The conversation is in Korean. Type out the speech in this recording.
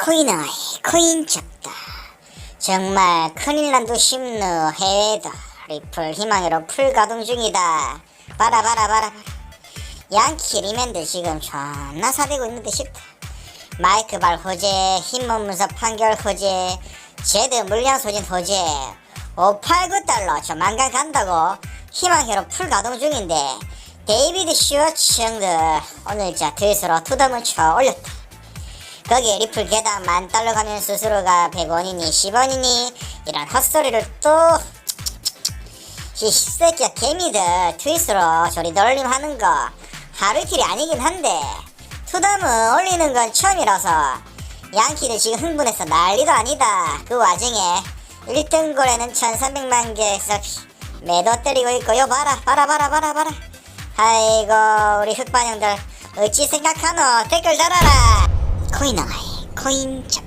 코인아이 코인 잡다. 정말 큰일 난도 싶노 해외다. 리플 희망으로 풀 가동 중이다. 봐라 봐라 봐라. 양키 리맨들 지금 존나 사대고 있는데 싶다 마이크 발 호재 힘몸 문서 판결 호재 제드 물량 소진 호재. 589달러 조만간 간다고 희망회로 풀 가동 중인데 데이비드 슈어츠 형들 오늘 자 드스로 투덤을 쳐 올렸다 거기에 리플 개당 만 달러 가면 수수료가 100원이니 10원이니 이런 헛소리를 또 이 새끼야 개미들. 트윗으로 저리 널림 하는 거 하루 이틀이 아니긴 한데 투담은 올리는 건 처음이라서 양키들 지금 흥분해서 난리도 아니다. 그 와중에 1등 고래는 1300만 개에서 매도 때리고 있고 요 봐라 봐라 봐라 봐라 봐라. 아이고 우리 흑반형들 어찌 생각하노? 댓글 달아라 코인 아이 코인 잡